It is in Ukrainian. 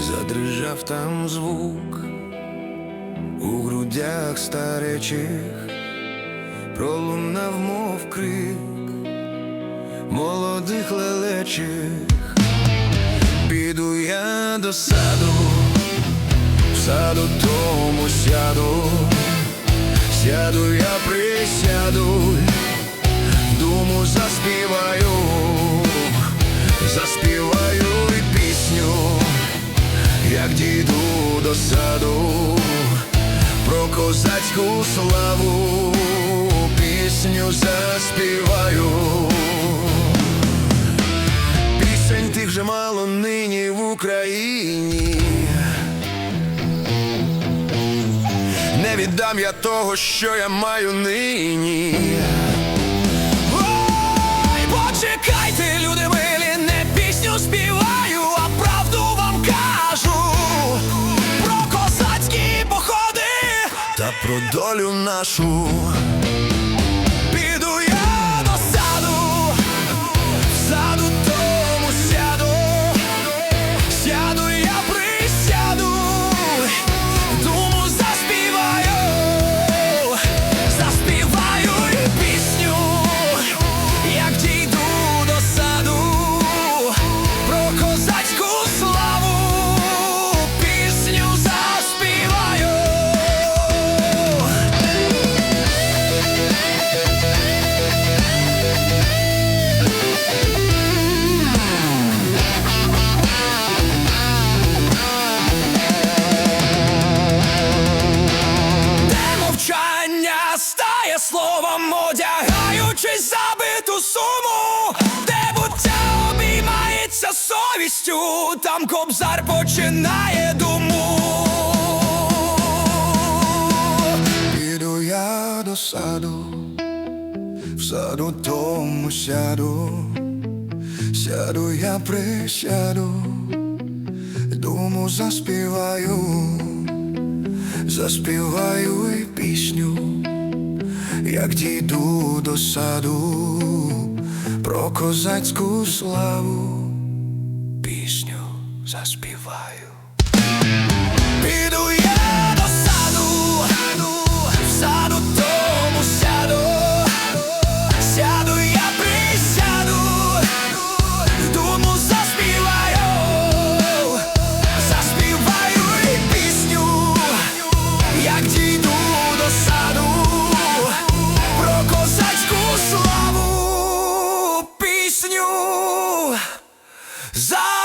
Задрижав там звук у грудях старечих, пролунав, мов крик молодих лелечих. Піду я до саду, в саду тому сяду, сяду я присяду, думу заспіваю, заспіваю і пісню, як дійду до саду, про козацьку славу, пісню заспіваю. Пісень тих же мало нині в Україні. Віддам я того, що я маю нині. Ой, почекайте, люди милі, не пісню співаю, а правду вам кажу про козацькі походи та про долю нашу. Словом, одягаючись забиту суму, де буття обіймається совістю, там кобзар починає думу. Піду я до саду, в саду тому сяду, сяду я присяду, думу заспіваю заспіваю і пісню, як дійду до саду, про козацьку славу, пісню заспіваю. Піду я славу, пісню. За